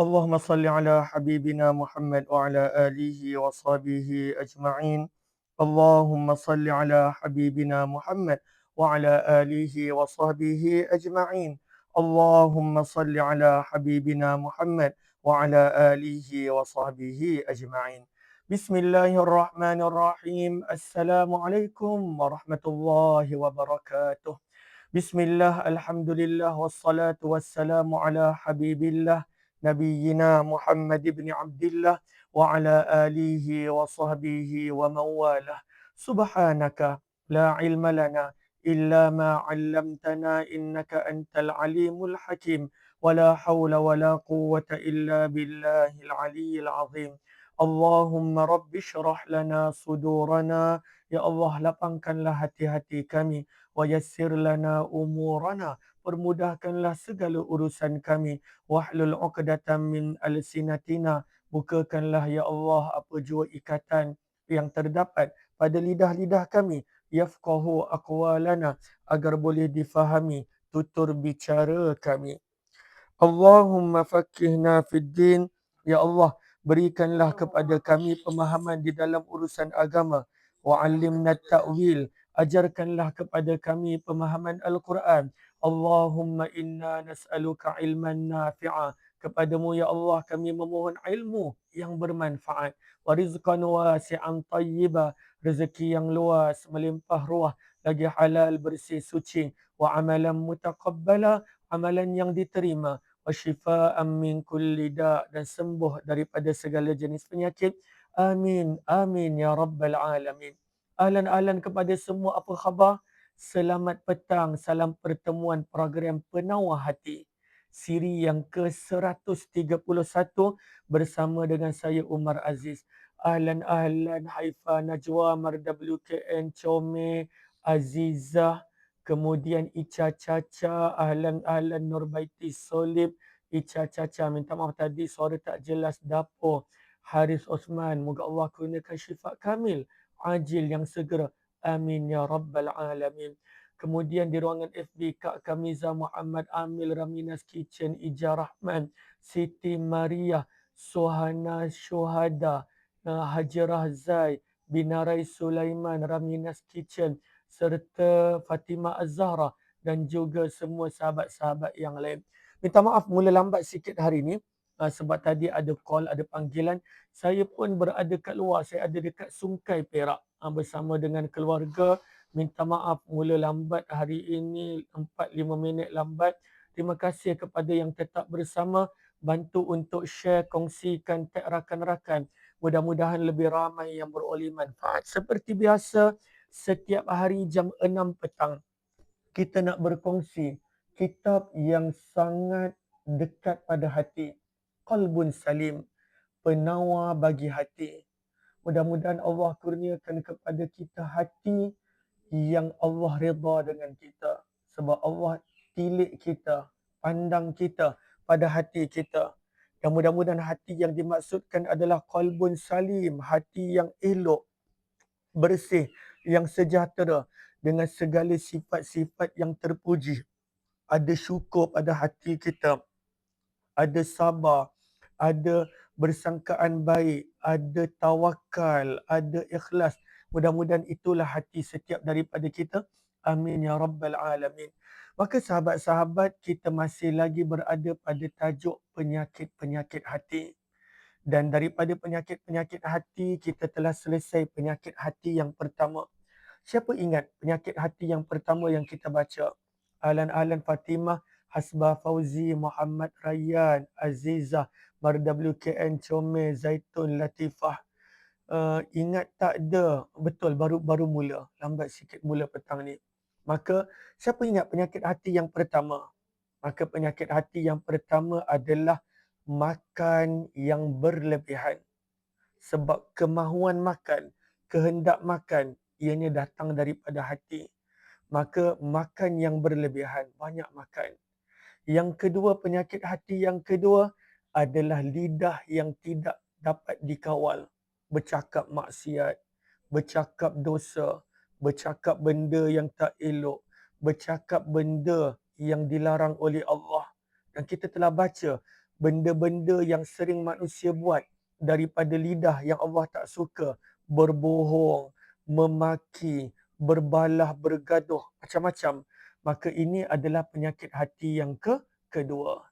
اللهم صل على حبيبنا محمد وعلى آله وصحبه أجمعين. اللهم صل على حبيبنا محمد وعلى آله وصحبه أجمعين. اللهم صل على حبيبنا محمد وعلى آله وصحبه أجمعين. بسم الله الرحمن الرحيم. السلام عليكم ورحمة الله وبركاته. بسم الله الحمد لله والصلاة والسلام على حبيب الله. نبينا محمد بن عبد الله وعلى آله وصحبه ومن والاه سبحانك لا علم لنا إلا ما علمتنا إنك أنت العليم الحكيم ولا حول ولا قوة إلا بالله العلي العظيم اللهم رب اشرح لنا صدورنا يا الله lapangkanlah hati-hati kami ويسر لنا أمورنا permudahkanlah segala urusan kami. Wahlul 'uqdatam min alsinatina bukakanlah ya Allah apa jua ikatan yang terdapat pada lidah-lidah kami. Yafqahu aqwalana agar boleh difahami tutur bicara kami. Allahumma faqqihna fid din. Ya Allah berikanlah kepada kami pemahaman di dalam urusan agama. Wa 'allimna ta'wil. Ajarkanlah kepada kami pemahaman al-Quran Allahumma inna nas'aluka ilman nafi'a. Kepadamu ya Allah kami memohon ilmu yang bermanfaat. Wa rizqan wasi'an tayyiba. Rezeki yang luas, melimpah ruah. Lagi halal, bersih, suci. Wa amalan mutaqabbala. Amalan yang diterima. Wa shifa'an min kulli da' dan sembuh daripada segala jenis penyakit. Amin. Amin ya Rabbal Alamin. Ahlan-ahlan kepada semua apa khabar? Selamat petang, salam pertemuan program Penawar Hati. Siri yang ke-131 bersama dengan saya Umar Aziz. Ahlan ahlan Haifa Najwa Marda WKN Chome Azizah kemudian Ica Caca ahlan ahlan Nurbaiti Solib Ica Caca minta maaf tadi suara tak jelas dapur Haris Osman moga Allah kurniakan syifa kamil ajil yang segera Amin ya Rabbal Alamin. Kemudian di ruangan FB Kak Kamiza Muhammad Amil Raminas Kitchen Ija Rahman Siti Maria Suhana Syuhada uh, Hajarah Zai Binarai Sulaiman Raminas Kitchen serta Fatimah Az-Zahra dan juga semua sahabat-sahabat yang lain. Minta maaf mula lambat sikit hari ini uh, sebab tadi ada call, ada panggilan. Saya pun berada kat luar, saya ada dekat Sungkai Perak uh, bersama dengan keluarga. Minta maaf mula lambat hari ini 4-5 minit lambat. Terima kasih kepada yang tetap bersama. Bantu untuk share, kongsikan tag rakan-rakan. Mudah-mudahan lebih ramai yang beroleh manfaat. Seperti biasa, setiap hari jam 6 petang, kita nak berkongsi kitab yang sangat dekat pada hati. Qalbun Salim. Penawar bagi hati. Mudah-mudahan Allah kurniakan kepada kita hati yang Allah redha dengan kita. Sebab Allah tilik kita, pandang kita pada hati kita. Dan mudah-mudahan hati yang dimaksudkan adalah qalbun salim, hati yang elok, bersih, yang sejahtera dengan segala sifat-sifat yang terpuji. Ada syukur pada hati kita. Ada sabar, ada bersangkaan baik, ada tawakal, ada ikhlas, Mudah-mudahan itulah hati setiap daripada kita. Amin ya rabbal alamin. Maka sahabat-sahabat kita masih lagi berada pada tajuk penyakit-penyakit hati. Dan daripada penyakit-penyakit hati kita telah selesai penyakit hati yang pertama. Siapa ingat penyakit hati yang pertama yang kita baca? Alan-alan Fatimah, Hasbah Fauzi, Muhammad Rayyan, Azizah, Marda WKN, Chome, Zaitun, Latifah, uh, ingat tak ada? Betul baru baru mula. Lambat sikit mula petang ni. Maka siapa ingat penyakit hati yang pertama? Maka penyakit hati yang pertama adalah makan yang berlebihan. Sebab kemahuan makan kehendak makan ianya datang daripada hati. Maka makan yang berlebihan banyak makan yang kedua penyakit hati yang kedua adalah lidah yang tidak dapat dikawal bercakap maksiat, bercakap dosa, bercakap benda yang tak elok, bercakap benda yang dilarang oleh Allah. Dan kita telah baca benda-benda yang sering manusia buat daripada lidah yang Allah tak suka, berbohong, memaki, berbalah, bergaduh, macam-macam. Maka ini adalah penyakit hati yang ke kedua.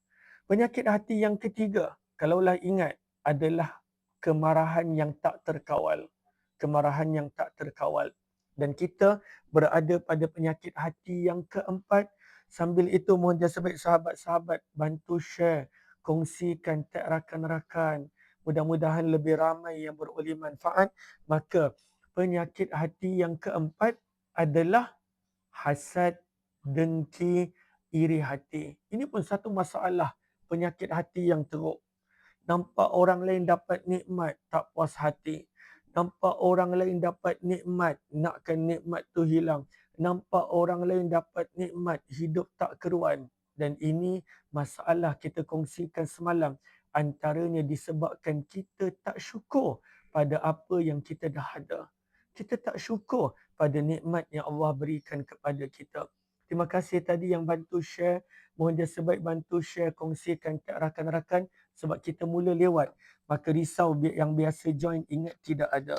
Penyakit hati yang ketiga, kalaulah ingat, adalah kemarahan yang tak terkawal. Kemarahan yang tak terkawal. Dan kita berada pada penyakit hati yang keempat. Sambil itu mohon jasa baik sahabat-sahabat bantu share, kongsikan tag rakan-rakan. Mudah-mudahan lebih ramai yang beroleh manfaat. Maka penyakit hati yang keempat adalah hasad, dengki, iri hati. Ini pun satu masalah penyakit hati yang teruk. Nampak orang lain dapat nikmat, tak puas hati. Nampak orang lain dapat nikmat, nakkan nikmat tu hilang. Nampak orang lain dapat nikmat, hidup tak keruan. Dan ini masalah kita kongsikan semalam. Antaranya disebabkan kita tak syukur pada apa yang kita dah ada. Kita tak syukur pada nikmat yang Allah berikan kepada kita. Terima kasih tadi yang bantu share. Mohon jasa baik bantu share, kongsikan ke rakan-rakan sebab kita mula lewat. Maka risau yang biasa join ingat tidak ada.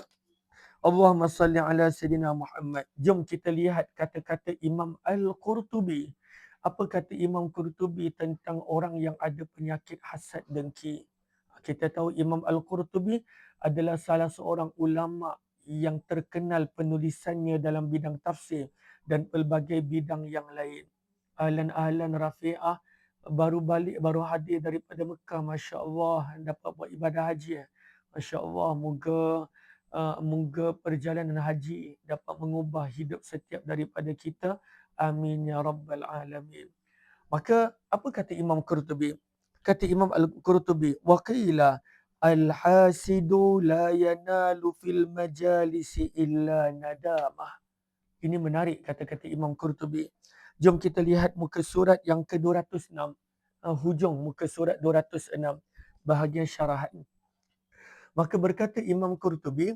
Allahumma salli ala Sayyidina Muhammad. Jom kita lihat kata-kata Imam Al-Qurtubi. Apa kata Imam Qurtubi tentang orang yang ada penyakit hasad dengki. Kita tahu Imam Al-Qurtubi adalah salah seorang ulama yang terkenal penulisannya dalam bidang tafsir dan pelbagai bidang yang lain. Ahlan-ahlan Rafi'ah baru balik baru hadir daripada Mekah masya-Allah dapat buat ibadah haji. Eh. Masya-Allah moga uh, moga perjalanan haji dapat mengubah hidup setiap daripada kita. Amin ya rabbal alamin. Maka apa kata Imam Qurtubi? Kata Imam Al-Qurtubi, waqila al-hasidu la yanalu fil majalisi illa nadamah ini menarik kata-kata Imam Qurtubi. Jom kita lihat muka surat yang ke-206. Uh, ah, hujung muka surat 206. Bahagian syarahan. Maka berkata Imam Qurtubi,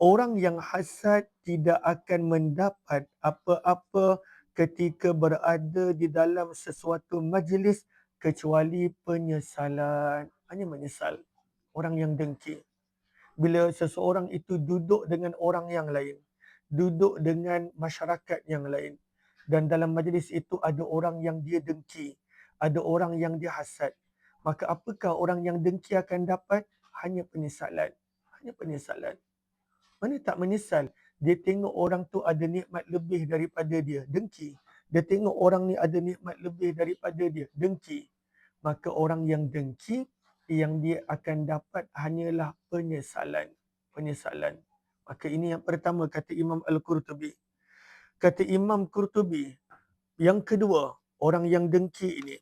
orang yang hasad tidak akan mendapat apa-apa ketika berada di dalam sesuatu majlis kecuali penyesalan. Hanya menyesal. Orang yang dengki. Bila seseorang itu duduk dengan orang yang lain, duduk dengan masyarakat yang lain. Dan dalam majlis itu ada orang yang dia dengki. Ada orang yang dia hasad. Maka apakah orang yang dengki akan dapat? Hanya penyesalan. Hanya penyesalan. Mana tak menyesal? Dia tengok orang tu ada nikmat lebih daripada dia. Dengki. Dia tengok orang ni ada nikmat lebih daripada dia. Dengki. Maka orang yang dengki, yang dia akan dapat hanyalah penyesalan. Penyesalan. Maka ini yang pertama kata Imam Al-Qurtubi. Kata Imam Qurtubi, yang kedua, orang yang dengki ini.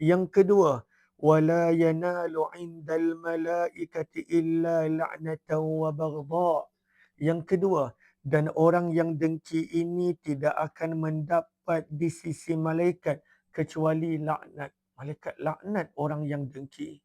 Yang kedua, wala yanalu indal malaikati illa la'natan wa baghdha. Yang kedua, dan orang yang dengki ini tidak akan mendapat di sisi malaikat kecuali laknat. Malaikat laknat orang yang dengki.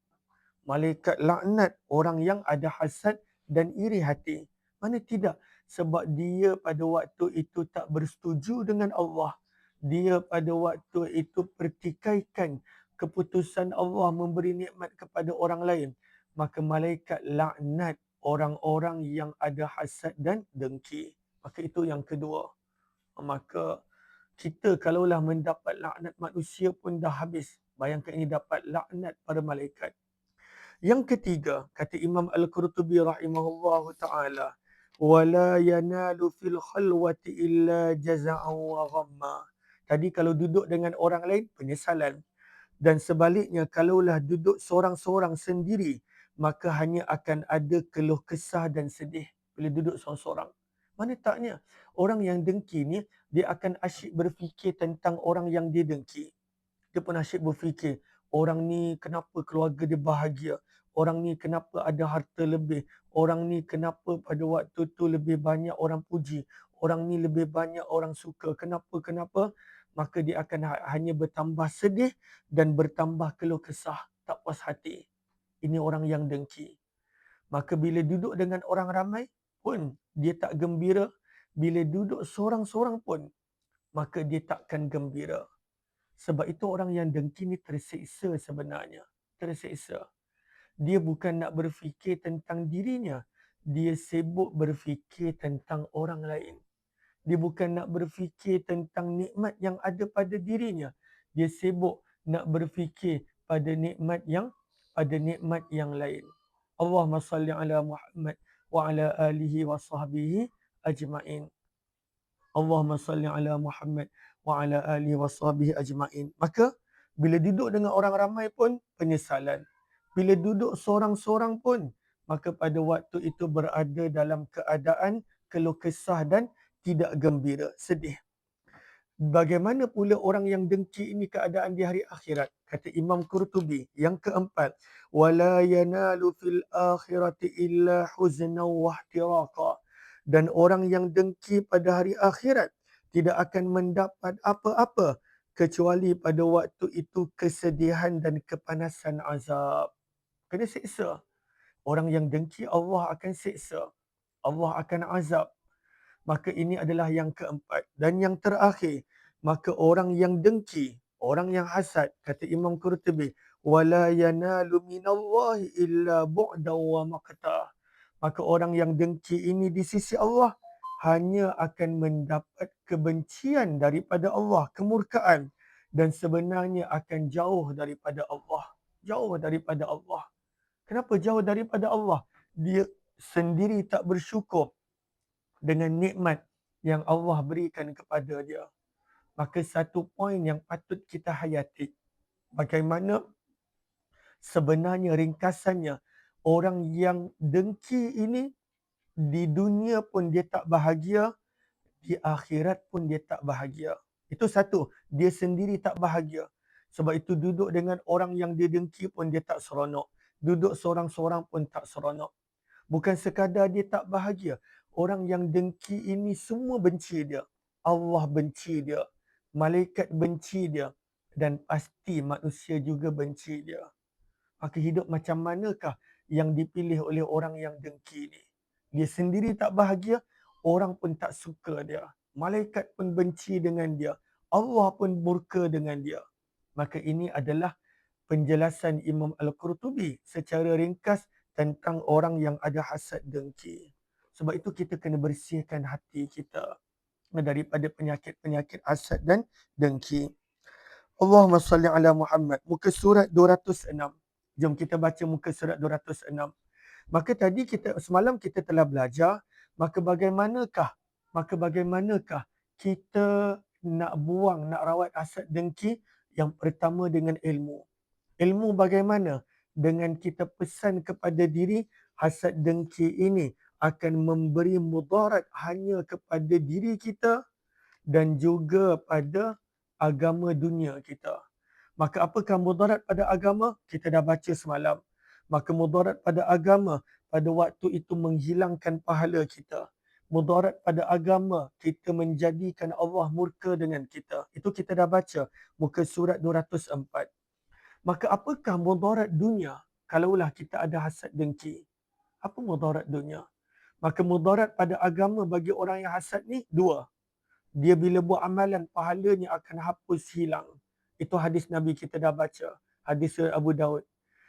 Malaikat laknat orang yang ada hasad dan iri hati. Mana tidak? Sebab dia pada waktu itu tak bersetuju dengan Allah. Dia pada waktu itu pertikaikan keputusan Allah memberi nikmat kepada orang lain. Maka malaikat laknat orang-orang yang ada hasad dan dengki. Maka itu yang kedua. Maka kita kalaulah mendapat laknat manusia pun dah habis. Bayangkan ini dapat laknat pada malaikat. Yang ketiga, kata Imam Al-Qurtubi rahimahullah ta'ala, wala yanalu fil khalwati illa jaza'an wa ghamma. Tadi kalau duduk dengan orang lain penyesalan dan sebaliknya kalaulah duduk seorang-seorang sendiri maka hanya akan ada keluh kesah dan sedih bila duduk seorang-seorang. Mana taknya orang yang dengki ni dia akan asyik berfikir tentang orang yang dia dengki. Dia pun asyik berfikir orang ni kenapa keluarga dia bahagia orang ni kenapa ada harta lebih, orang ni kenapa pada waktu tu lebih banyak orang puji, orang ni lebih banyak orang suka, kenapa, kenapa, maka dia akan ha-, hanya bertambah sedih dan bertambah keluh kesah, tak puas hati. Ini orang yang dengki. Maka bila duduk dengan orang ramai pun dia tak gembira, bila duduk seorang-seorang pun maka dia takkan gembira. Sebab itu orang yang dengki ni tersiksa sebenarnya terseksa. Dia bukan nak berfikir tentang dirinya. Dia sibuk berfikir tentang orang lain. Dia bukan nak berfikir tentang nikmat yang ada pada dirinya. Dia sibuk nak berfikir pada nikmat yang pada nikmat yang lain. Allahumma salli ala Muhammad wa ala alihi wa sahbihi ajma'in. Allahumma salli ala Muhammad wa ala alihi wa sahbihi ajma'in. Maka bila duduk dengan orang ramai pun penyesalan. Bila duduk seorang-seorang pun maka pada waktu itu berada dalam keadaan keluh kesah dan tidak gembira, sedih. Bagaimana pula orang yang dengki ini keadaan di hari akhirat? Kata Imam Qurtubi yang keempat, wala yanalu fil akhirati illa huzna wa ihtiraqa. Dan orang yang dengki pada hari akhirat tidak akan mendapat apa-apa kecuali pada waktu itu kesedihan dan kepanasan azab. Kena siksa. Orang yang dengki Allah akan siksa. Allah akan azab. Maka ini adalah yang keempat. Dan yang terakhir maka orang yang dengki orang yang hasad kata Imam Qurtubi wala yanalu minallahi illa bu'da wa maqta. Maka orang yang dengki ini di sisi Allah hanya akan mendapat kebencian daripada Allah kemurkaan. Dan sebenarnya akan jauh daripada Allah. Jauh daripada Allah kenapa jauh daripada Allah dia sendiri tak bersyukur dengan nikmat yang Allah berikan kepada dia. Maka satu poin yang patut kita hayati. Bagaimana sebenarnya ringkasannya orang yang dengki ini di dunia pun dia tak bahagia, di akhirat pun dia tak bahagia. Itu satu, dia sendiri tak bahagia. Sebab itu duduk dengan orang yang dia dengki pun dia tak seronok. Duduk seorang-seorang pun tak seronok. Bukan sekadar dia tak bahagia, orang yang dengki ini semua benci dia. Allah benci dia. Malaikat benci dia. Dan pasti manusia juga benci dia. Maka hidup macam manakah yang dipilih oleh orang yang dengki ini? Dia sendiri tak bahagia, orang pun tak suka dia. Malaikat pun benci dengan dia. Allah pun murka dengan dia. Maka ini adalah penjelasan Imam Al-Qurtubi secara ringkas tentang orang yang ada hasad dengki. Sebab itu kita kena bersihkan hati kita daripada penyakit-penyakit hasad dan dengki. Allahumma salli ala Muhammad. Muka surat 206. Jom kita baca muka surat 206. Maka tadi kita semalam kita telah belajar maka bagaimanakah maka bagaimanakah kita nak buang nak rawat hasad dengki yang pertama dengan ilmu. Ilmu bagaimana? Dengan kita pesan kepada diri hasad dengki ini akan memberi mudarat hanya kepada diri kita dan juga pada agama dunia kita. Maka apakah mudarat pada agama? Kita dah baca semalam. Maka mudarat pada agama pada waktu itu menghilangkan pahala kita. Mudarat pada agama kita menjadikan Allah murka dengan kita. Itu kita dah baca muka surat 204. Maka apakah mudarat dunia kalaulah kita ada hasad dengki? Apa mudarat dunia? Maka mudarat pada agama bagi orang yang hasad ni dua. Dia bila buat amalan, pahalanya akan hapus hilang. Itu hadis Nabi kita dah baca. Hadis Abu Daud.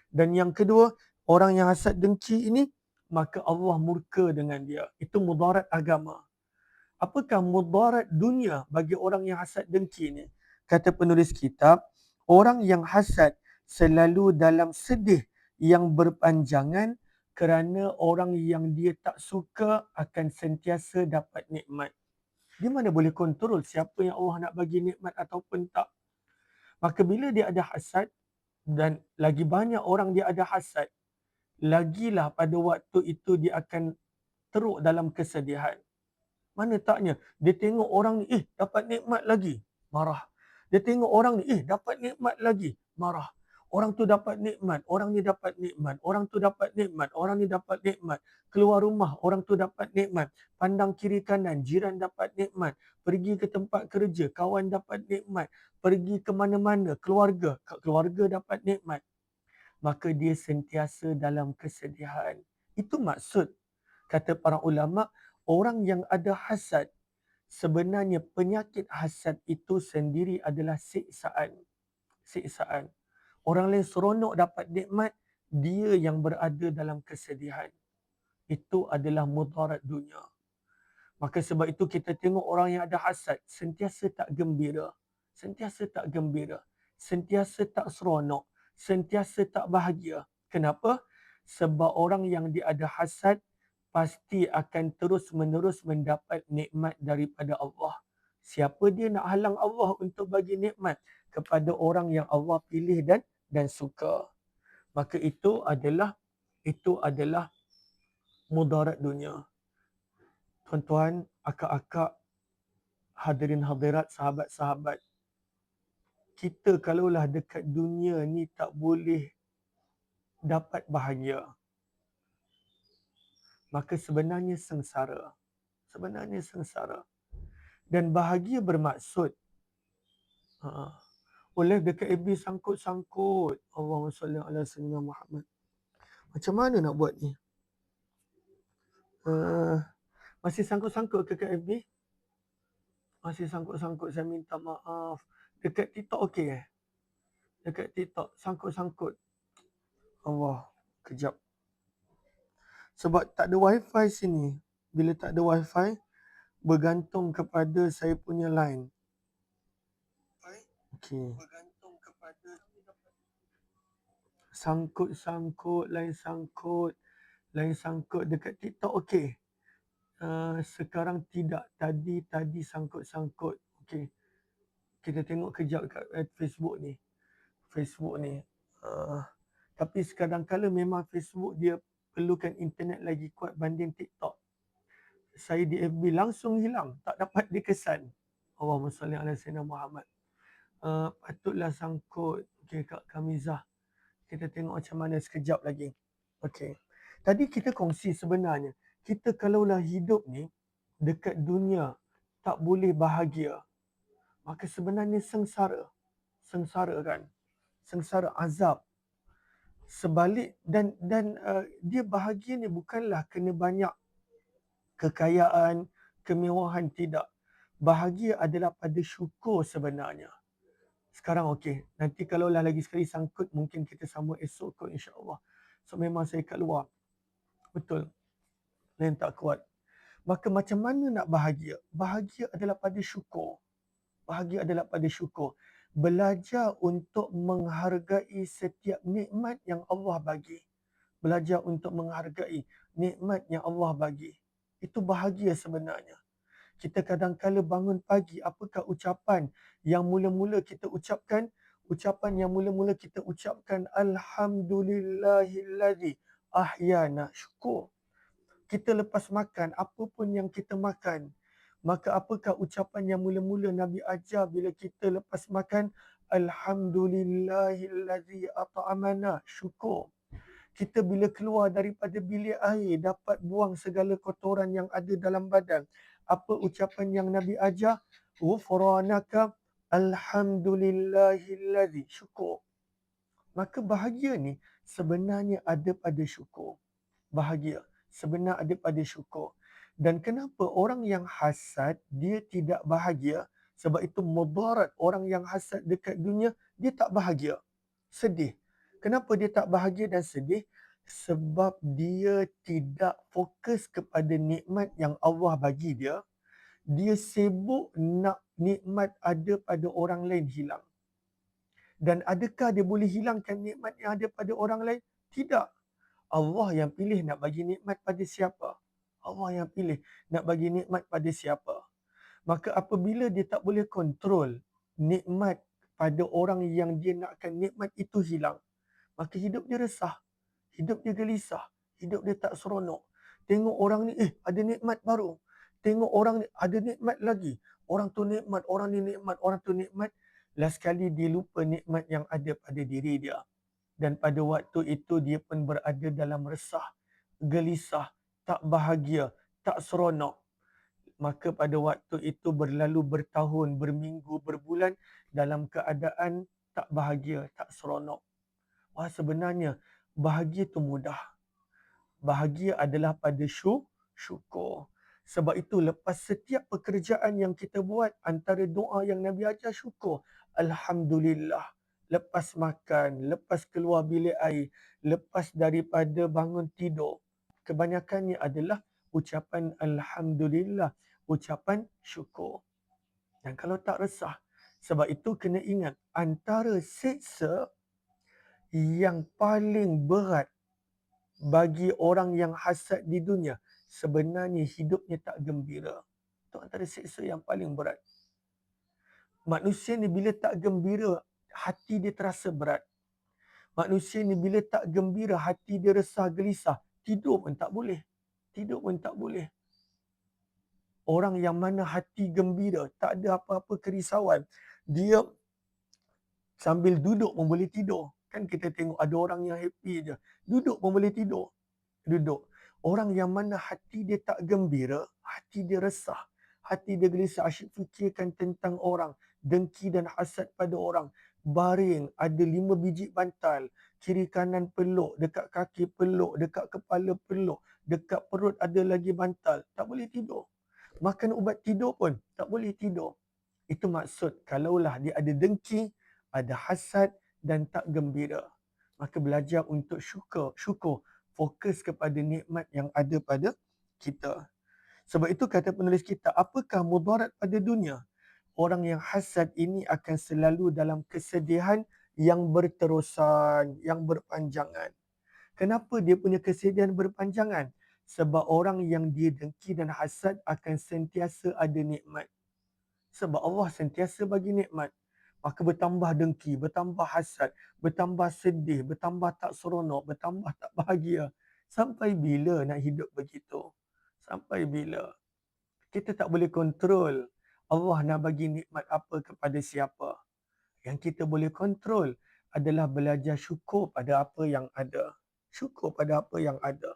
Dan yang kedua, orang yang hasad dengki ini, maka Allah murka dengan dia. Itu mudarat agama. Apakah mudarat dunia bagi orang yang hasad dengki ini? Kata penulis kitab, orang yang hasad selalu dalam sedih yang berpanjangan kerana orang yang dia tak suka akan sentiasa dapat nikmat. Dia mana boleh kontrol siapa yang Allah nak bagi nikmat ataupun tak. Maka bila dia ada hasad dan lagi banyak orang dia ada hasad, lagilah pada waktu itu dia akan teruk dalam kesedihan. Mana taknya dia tengok orang ni eh dapat nikmat lagi, marah. Dia tengok orang ni eh dapat nikmat lagi, marah. Orang tu dapat nikmat, orang ni dapat nikmat, orang tu dapat nikmat, orang ni dapat nikmat. Keluar rumah, orang tu dapat nikmat. Pandang kiri kanan, jiran dapat nikmat. Pergi ke tempat kerja, kawan dapat nikmat. Pergi ke mana-mana, keluarga, keluarga dapat nikmat. Maka dia sentiasa dalam kesedihan. Itu maksud, kata para ulama, orang yang ada hasad, sebenarnya penyakit hasad itu sendiri adalah siksaan. Siksaan Orang lain seronok dapat nikmat, dia yang berada dalam kesedihan. Itu adalah mudarat dunia. Maka sebab itu kita tengok orang yang ada hasad, sentiasa tak gembira. Sentiasa tak gembira. Sentiasa tak seronok. Sentiasa tak bahagia. Kenapa? Sebab orang yang dia ada hasad, pasti akan terus menerus mendapat nikmat daripada Allah. Siapa dia nak halang Allah untuk bagi nikmat kepada orang yang Allah pilih dan dan suka. Maka itu adalah itu adalah mudarat dunia. Tuan-tuan, akak-akak, hadirin hadirat, sahabat-sahabat. Kita kalaulah dekat dunia ni tak boleh dapat bahagia. Maka sebenarnya sengsara. Sebenarnya sengsara dan bahagia bermaksud ha, oleh FB sangkut-sangkut. Allahumma salli ala sayyidina Muhammad. Macam mana nak buat ni? Uh, masih sangkut-sangkut ke FB masih sangkut-sangkut saya minta maaf. Dekat TikTok okey eh? Dekat TikTok sangkut-sangkut. Allah kejap. Sebab tak ada wifi sini. Bila tak ada wifi bergantung kepada saya punya line. Okey. Sangkut-sangkut, line sangkut, line sangkut dekat TikTok okey. Uh, sekarang tidak. Tadi tadi sangkut-sangkut. Okey. Kita tengok kejap kat uh, Facebook ni. Facebook ni. Uh, tapi sekarang kala memang Facebook dia perlukan internet lagi kuat banding TikTok saya di FB langsung hilang, tak dapat dikesan. Allahumma salli ala sayyidina Muhammad. Uh, patutlah sangkut okay, Kak Kamizah. Kita tengok macam mana sekejap lagi. Okey. Tadi kita kongsi sebenarnya, kita kalaulah hidup ni dekat dunia tak boleh bahagia, maka sebenarnya sengsara. Sengsara kan? Sengsara azab. Sebalik dan dan uh, dia bahagia ni bukanlah kena banyak kekayaan, kemewahan tidak. Bahagia adalah pada syukur sebenarnya. Sekarang okey. Nanti kalau lah lagi sekali sangkut mungkin kita sama esok kot insya-Allah. So memang saya kat luar. Betul. Lain tak kuat. Maka macam mana nak bahagia? Bahagia adalah pada syukur. Bahagia adalah pada syukur. Belajar untuk menghargai setiap nikmat yang Allah bagi. Belajar untuk menghargai nikmat yang Allah bagi. Itu bahagia sebenarnya. Kita kadang-kala bangun pagi, apakah ucapan yang mula-mula kita ucapkan? Ucapan yang mula-mula kita ucapkan, Alhamdulillahilladzi ahyana syukur. Kita lepas makan, apa pun yang kita makan, maka apakah ucapan yang mula-mula Nabi ajar bila kita lepas makan? Alhamdulillahilladzi at'amana syukur kita bila keluar daripada bilik air dapat buang segala kotoran yang ada dalam badan. Apa ucapan yang Nabi ajar? Ghufranaka alhamdulillahilladzi syukur. Maka bahagia ni sebenarnya ada pada syukur. Bahagia sebenarnya ada pada syukur. Dan kenapa orang yang hasad dia tidak bahagia? Sebab itu mudarat orang yang hasad dekat dunia dia tak bahagia. Sedih. Kenapa dia tak bahagia dan sedih? Sebab dia tidak fokus kepada nikmat yang Allah bagi dia. Dia sibuk nak nikmat ada pada orang lain hilang. Dan adakah dia boleh hilangkan nikmat yang ada pada orang lain? Tidak. Allah yang pilih nak bagi nikmat pada siapa? Allah yang pilih nak bagi nikmat pada siapa? Maka apabila dia tak boleh kontrol nikmat pada orang yang dia nakkan nikmat itu hilang, maka hidup dia resah. Hidup dia gelisah. Hidup dia tak seronok. Tengok orang ni, eh ada nikmat baru. Tengok orang ni, ada nikmat lagi. Orang tu nikmat, orang ni nikmat, orang tu nikmat. Last kali dia lupa nikmat yang ada pada diri dia. Dan pada waktu itu dia pun berada dalam resah, gelisah, tak bahagia, tak seronok. Maka pada waktu itu berlalu bertahun, berminggu, berbulan dalam keadaan tak bahagia, tak seronok. Wah sebenarnya bahagia itu mudah. Bahagia adalah pada syuk, syukur. Sebab itu lepas setiap pekerjaan yang kita buat antara doa yang Nabi ajar syukur. Alhamdulillah. lepas makan, lepas keluar bilik air, lepas daripada bangun tidur. Kebanyakannya adalah ucapan Alhamdulillah, ucapan syukur. Dan kalau tak resah, sebab itu kena ingat antara seksa yang paling berat bagi orang yang hasad di dunia sebenarnya hidupnya tak gembira. Itu antara seksa yang paling berat. Manusia ni bila tak gembira, hati dia terasa berat. Manusia ni bila tak gembira, hati dia resah gelisah. Tidur pun tak boleh. Tidur pun tak boleh. Orang yang mana hati gembira, tak ada apa-apa kerisauan. Dia sambil duduk pun boleh tidur. Kan kita tengok ada orang yang happy je. Duduk pun boleh tidur. Duduk. Orang yang mana hati dia tak gembira, hati dia resah. Hati dia gelisah, asyik fikirkan tentang orang dengki dan hasad pada orang. Baring, ada lima biji bantal. Kiri kanan peluk, dekat kaki peluk, dekat kepala peluk. Dekat perut ada lagi bantal. Tak boleh tidur. Makan ubat tidur pun tak boleh tidur. Itu maksud kalaulah dia ada dengki, ada hasad dan tak gembira. Maka belajar untuk syukur, syukur fokus kepada nikmat yang ada pada kita. Sebab itu kata penulis kita, apakah mudarat pada dunia? orang yang hasad ini akan selalu dalam kesedihan yang berterusan, yang berpanjangan. Kenapa dia punya kesedihan berpanjangan? Sebab orang yang dia dengki dan hasad akan sentiasa ada nikmat. Sebab Allah sentiasa bagi nikmat. Maka bertambah dengki, bertambah hasad, bertambah sedih, bertambah tak seronok, bertambah tak bahagia. Sampai bila nak hidup begitu? Sampai bila? Kita tak boleh kontrol Allah nak bagi nikmat apa kepada siapa. Yang kita boleh kontrol adalah belajar syukur pada apa yang ada. Syukur pada apa yang ada.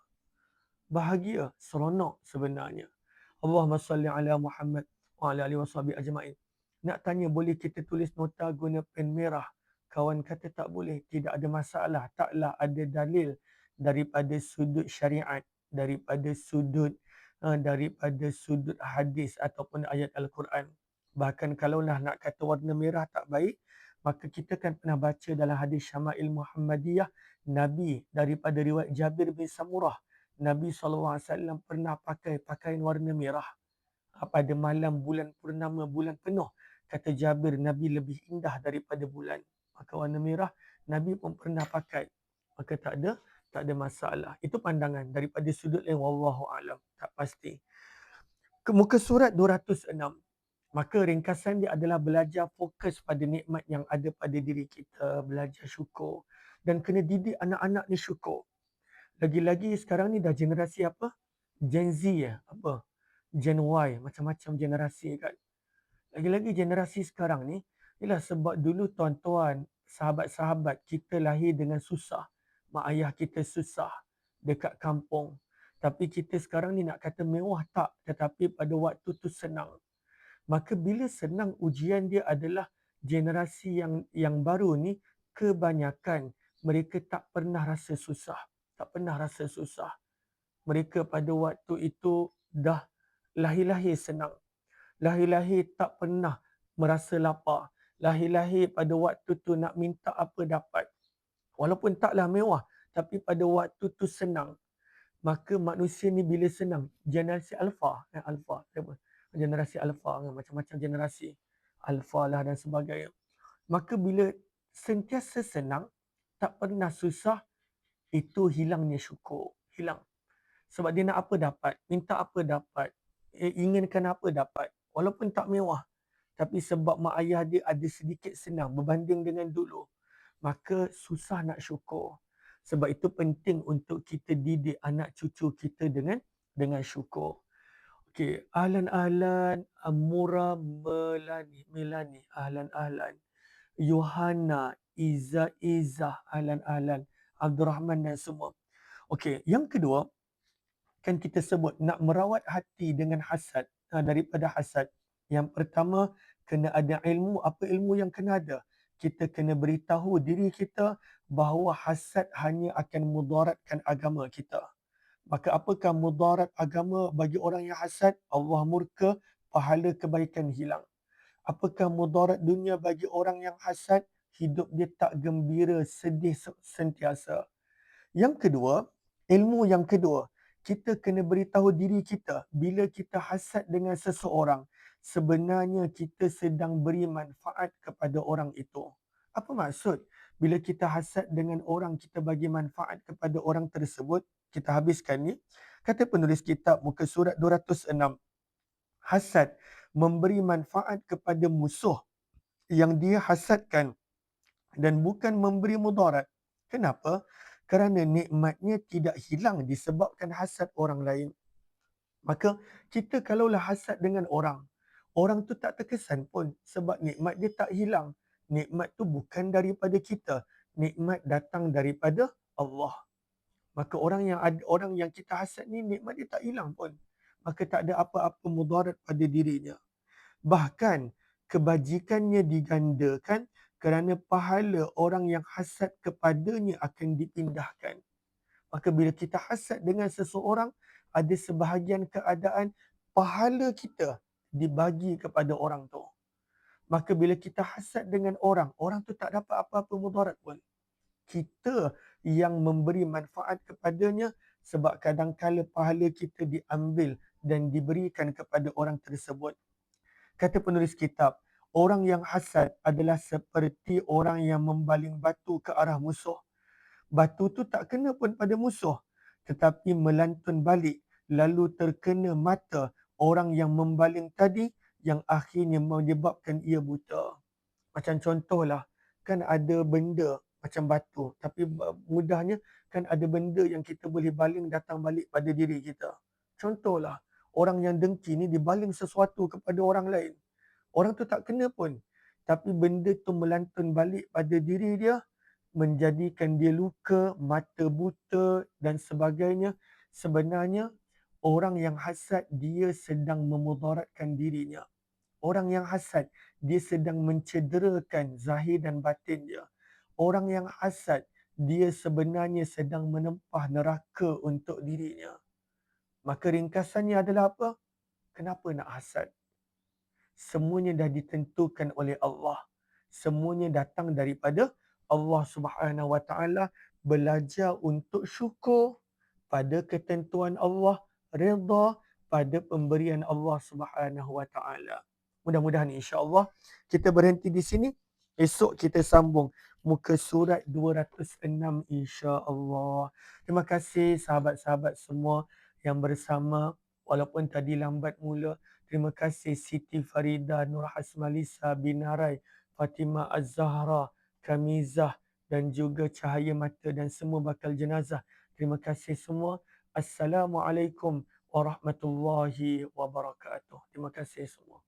Bahagia, seronok sebenarnya. Allahumma salli ala Muhammad wa ala alihi washabi ajma'in. Nak tanya boleh kita tulis nota guna pen merah? Kawan kata tak boleh, tidak ada masalah. Taklah ada dalil daripada sudut syariat, daripada sudut uh, daripada sudut hadis ataupun ayat Al-Quran. Bahkan kalau nak kata warna merah tak baik, maka kita kan pernah baca dalam hadis Syama'il Muhammadiyah, Nabi daripada riwayat Jabir bin Samurah, Nabi SAW pernah pakai pakaian warna merah ah, pada malam bulan purnama, bulan penuh. Kata Jabir, Nabi lebih indah daripada bulan. Maka warna merah, Nabi pun pernah pakai. Maka tak ada tak ada masalah. Itu pandangan daripada sudut lain wallahu alam, tak pasti. Muka surat 206. Maka ringkasan dia adalah belajar fokus pada nikmat yang ada pada diri kita, belajar syukur dan kena didik anak-anak ni syukur. Lagi-lagi sekarang ni dah generasi apa? Gen Z ya, apa? Gen Y, macam-macam generasi kan. Lagi-lagi generasi sekarang ni, ialah sebab dulu tuan-tuan, sahabat-sahabat kita lahir dengan susah mak ayah kita susah dekat kampung. Tapi kita sekarang ni nak kata mewah tak, tetapi pada waktu tu senang. Maka bila senang ujian dia adalah generasi yang yang baru ni kebanyakan mereka tak pernah rasa susah. Tak pernah rasa susah. Mereka pada waktu itu dah lahir-lahir senang. Lahir-lahir tak pernah merasa lapar. Lahir-lahir pada waktu tu nak minta apa dapat. Walaupun taklah mewah, tapi pada waktu tu senang. Maka manusia ni bila senang, generasi alfa, eh, alfa, generasi alfa, eh, macam-macam generasi, alfa lah dan sebagainya. Maka bila sentiasa senang, tak pernah susah, itu hilangnya syukur, hilang. Sebab dia nak apa dapat, minta apa dapat, eh, inginkan apa dapat, walaupun tak mewah. Tapi sebab mak ayah dia ada sedikit senang berbanding dengan dulu maka susah nak syukur. Sebab itu penting untuk kita didik anak cucu kita dengan dengan syukur. Okey, ahlan-ahlan Amura Melani, Melani, ahlan-ahlan. Yohana, Iza, Iza, ahlan-ahlan. Abdul Rahman dan semua. Okey, yang kedua, kan kita sebut nak merawat hati dengan hasad ha, daripada hasad. Yang pertama, kena ada ilmu. Apa ilmu yang kena ada? kita kena beritahu diri kita bahawa hasad hanya akan mudaratkan agama kita. Maka apakah mudarat agama bagi orang yang hasad? Allah murka, pahala kebaikan hilang. Apakah mudarat dunia bagi orang yang hasad? hidup dia tak gembira, sedih sentiasa. Yang kedua, ilmu yang kedua, kita kena beritahu diri kita bila kita hasad dengan seseorang, sebenarnya kita sedang beri manfaat kepada orang itu. Apa maksud? Bila kita hasad dengan orang, kita bagi manfaat kepada orang tersebut, kita habiskan ni. Kata penulis kitab muka surat 206. Hasad memberi manfaat kepada musuh yang dia hasadkan dan bukan memberi mudarat. Kenapa? Kerana nikmatnya tidak hilang disebabkan hasad orang lain. Maka kita kalaulah hasad dengan orang, orang tu tak terkesan pun sebab nikmat dia tak hilang. Nikmat tu bukan daripada kita. Nikmat datang daripada Allah. Maka orang yang ada, orang yang kita hasad ni nikmat dia tak hilang pun. Maka tak ada apa-apa mudarat pada dirinya. Bahkan kebajikannya digandakan kerana pahala orang yang hasad kepadanya akan dipindahkan. Maka bila kita hasad dengan seseorang, ada sebahagian keadaan pahala kita dibagi kepada orang tu. Maka bila kita hasad dengan orang, orang tu tak dapat apa-apa mudarat pun. Kita yang memberi manfaat kepadanya sebab kadang-kala pahala kita diambil dan diberikan kepada orang tersebut. Kata penulis kitab, orang yang hasad adalah seperti orang yang membaling batu ke arah musuh. Batu tu tak kena pun pada musuh tetapi melantun balik lalu terkena mata orang yang membaling tadi yang akhirnya menyebabkan ia buta. Macam contohlah, kan ada benda macam batu tapi mudahnya kan ada benda yang kita boleh baling datang balik pada diri kita. Contohlah, orang yang dengki ni dibaling sesuatu kepada orang lain. Orang tu tak kena pun. Tapi benda tu melantun balik pada diri dia, menjadikan dia luka, mata buta dan sebagainya. Sebenarnya, orang yang hasad, dia sedang memudaratkan dirinya. Orang yang hasad, dia sedang mencederakan zahir dan batin dia. Orang yang hasad, dia sebenarnya sedang menempah neraka untuk dirinya. Maka ringkasannya adalah apa? Kenapa nak hasad? Semuanya dah ditentukan oleh Allah. Semuanya datang daripada Allah Subhanahu Wa Taala. Belajar untuk syukur pada ketentuan Allah, redha pada pemberian Allah Subhanahu Wa Taala. Mudah-mudahan insya-Allah kita berhenti di sini. Esok kita sambung muka surat 206 insya-Allah. Terima kasih sahabat-sahabat semua yang bersama walaupun tadi lambat mula. Terima kasih Siti Farida Nur Hasmalisa Binarai, Fatimah Az-Zahra, Kamizah dan juga Cahaya Mata dan semua bakal jenazah. Terima kasih semua. Assalamualaikum warahmatullahi wabarakatuh. Terima kasih semua.